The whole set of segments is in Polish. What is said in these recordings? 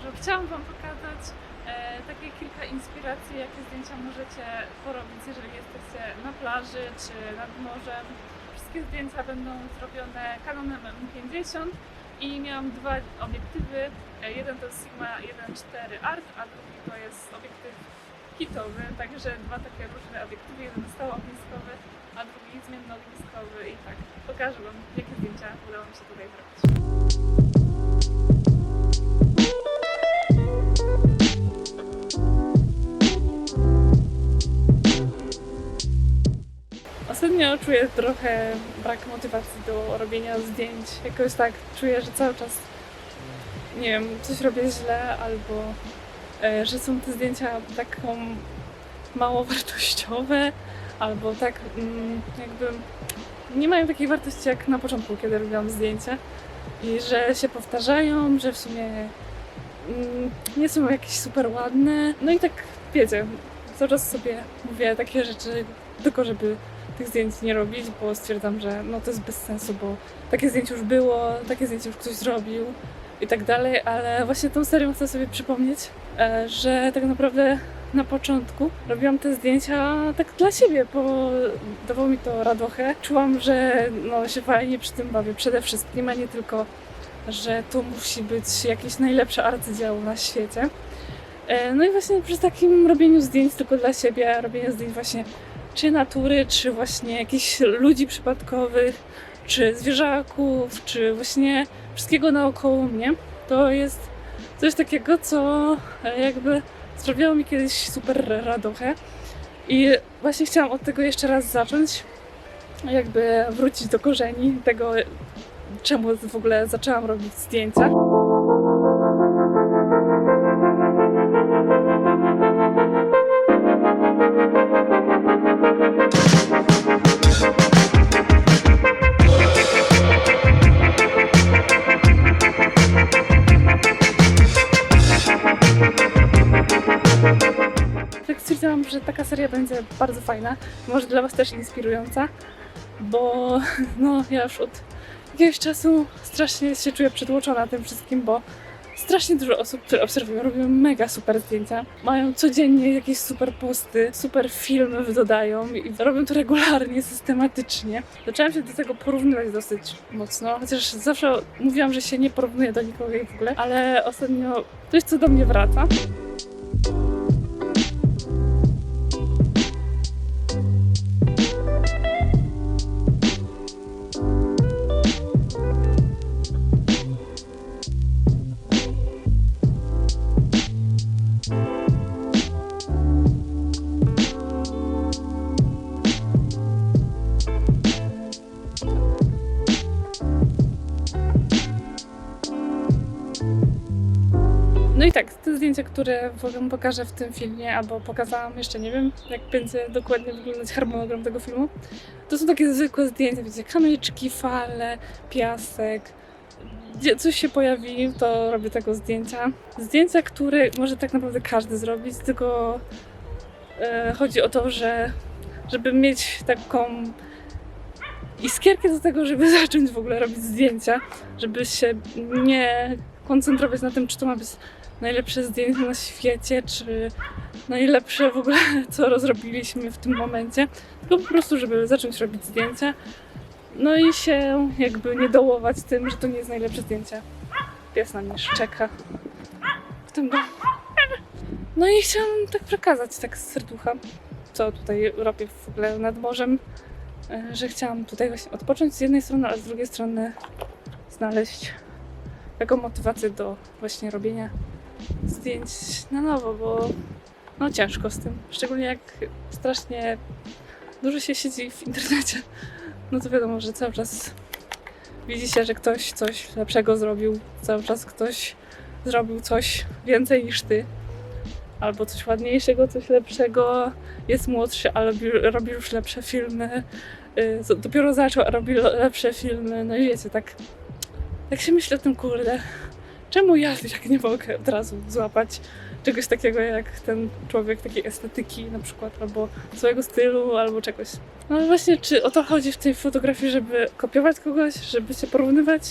nadmorza. Chciałam Wam pokazać e, takie kilka inspiracji, jakie zdjęcia możecie porobić, jeżeli jesteście na plaży czy nad morzem. Wszystkie zdjęcia będą zrobione Canonem M50 i miałam dwa obiektywy. E, Jeden to Sigma 1.4 Art, a drugi to jest obiektyw kitowy, także dwa takie różne obiektywy, jeden stałoogniskowy, a drugi zmiennoogniskowy i tak pokażę Wam, jakie zdjęcia udało mi się tutaj zrobić. Ostatnio czuję trochę brak motywacji do robienia zdjęć. Jakoś tak czuję, że cały czas nie wiem, coś robię źle albo e, że są te zdjęcia taką mało wartościowe albo tak mm, jakby nie mają takiej wartości jak na początku, kiedy robiłam zdjęcia i że się powtarzają, że w sumie mm, nie są jakieś super ładne. No i tak wiecie, cały czas sobie mówię takie rzeczy tylko, żeby tych zdjęć nie robić, bo stwierdzam, że no to jest bez sensu, bo takie zdjęcie już było, takie zdjęcie już ktoś zrobił i tak dalej, ale właśnie tą serią chcę sobie przypomnieć, e, że tak naprawdę na początku robiłam te zdjęcia tak dla siebie, bo dawało mi to radochę. Czułam, że no, się fajnie przy tym bawię przede wszystkim, a nie tylko, że to musi być jakieś najlepsze arcydzieło na świecie. E, No i właśnie przy takim robieniu zdjęć tylko dla siebie, robieniu zdjęć właśnie czy natury, czy właśnie jakichś ludzi przypadkowych, czy zwierzaków, czy właśnie wszystkiego naokoło mnie, to jest coś takiego, co e, jakby sprawiało mi kiedyś super radochę. I właśnie chciałam od tego jeszcze raz zacząć, jakby wrócić do korzeni tego, czemu w ogóle zaczęłam robić zdjęcia. Stwierdziłam, że taka seria będzie bardzo fajna, może dla Was też inspirująca, bo no ja już od jakiegoś czasu strasznie się czuję przytłoczona tym wszystkim, bo strasznie dużo osób, które obserwują, robią mega super zdjęcia. Mają codziennie jakieś super posty, super filmy dodają i robią to regularnie, systematycznie. Zaczęłam się do tego porównywać dosyć mocno, chociaż zawsze mówiłam, że się nie porównuję do nikogo i w ogóle, ale ostatnio coś, co do mnie wraca. I tak, te zdjęcia, które Wam pokażę w tym filmie, albo pokazałam, jeszcze nie wiem, jak będzie dokładnie wyglądać harmonogram tego filmu, to są takie zwykłe zdjęcia, wiecie, kamyczki, fale, piasek. Gdzie coś się pojawi, to robię tego zdjęcia. Zdjęcia, które może tak naprawdę każdy zrobić, tylko e, chodzi o to, że żeby mieć taką iskierkę do tego, żeby zacząć w ogóle robić zdjęcia, żeby się nie koncentrować na tym, czy to ma być najlepsze zdjęcie na świecie, czy najlepsze w ogóle, co rozrobiliśmy w tym momencie, tylko po prostu, żeby zacząć robić zdjęcia, no i się jakby nie dołować tym, że to nie jest najlepsze zdjęcie. Pies na mnie szczeka w tym domu. No i chciałam tak przekazać, tak z serducha, co tutaj robię w ogóle nad morzem, e, że chciałam tutaj właśnie odpocząć z jednej strony, ale z drugiej strony znaleźć taką motywację do właśnie robienia zdjęć na nowo, bo no ciężko z tym. Szczególnie jak strasznie dużo się siedzi w internecie. No to wiadomo, że cały czas widzi się, że ktoś coś lepszego zrobił. Cały czas ktoś zrobił coś więcej niż ty. Albo coś ładniejszego, coś lepszego. Jest młodszy, ale robi, już lepsze filmy. Y, Dopiero zaczął, a robi le- lepsze filmy. No i wiecie, tak, tak się myśli o tym, kurde czemu ja jak nie mogę od razu złapać czegoś takiego jak ten człowiek, takiej estetyki na przykład, albo swojego stylu, albo czegoś. No właśnie, czy o to chodzi w tej fotografii, żeby kopiować kogoś, żeby się porównywać,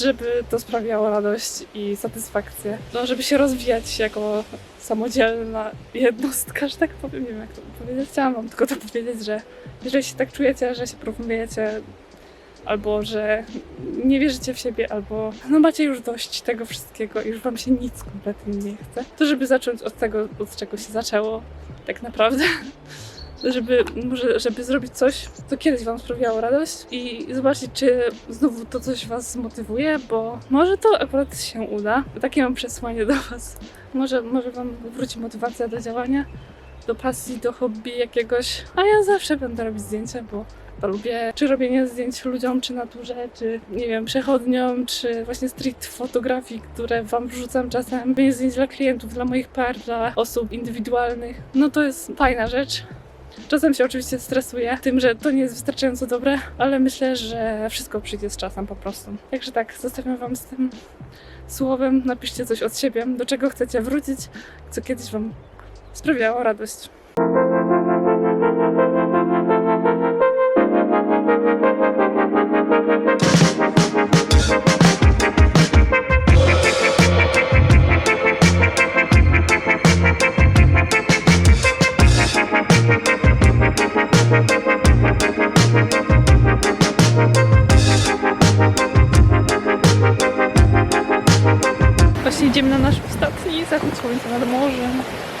żeby to sprawiało radość i satysfakcję, no żeby się rozwijać jako samodzielna jednostka, że tak powiem, nie wiem jak to powiedzieć. Chciałam wam tylko to powiedzieć, że jeżeli się tak czujecie, że się porównujecie albo że nie wierzycie w siebie, albo no macie już dość tego wszystkiego i już wam się nic kompletnie nie chce, to żeby zacząć od tego, od czego się zaczęło tak naprawdę. Żeby, może, żeby zrobić coś, co kiedyś Wam sprawiało radość i zobaczyć, czy znowu to coś Was zmotywuje, bo może to akurat się uda. Takie mam przesłanie do Was. Może, może Wam wróci motywacja do działania, do pasji, do hobby jakiegoś. A ja zawsze będę robić zdjęcia, bo lubię czy robienie zdjęć ludziom, czy naturze, czy nie wiem, przechodniom, czy właśnie street fotografii, które wam wrzucam czasem. Robienie zdjęć dla klientów, dla moich par, dla osób indywidualnych. No to jest fajna rzecz. Czasem się oczywiście stresuję tym, że to nie jest wystarczająco dobre, ale myślę, że wszystko przyjdzie z czasem po prostu. Także tak, zostawiam wam z tym słowem. Napiszcie coś od siebie, do czego chcecie wrócić, co kiedyś wam sprawiało radość. Właśnie idziemy na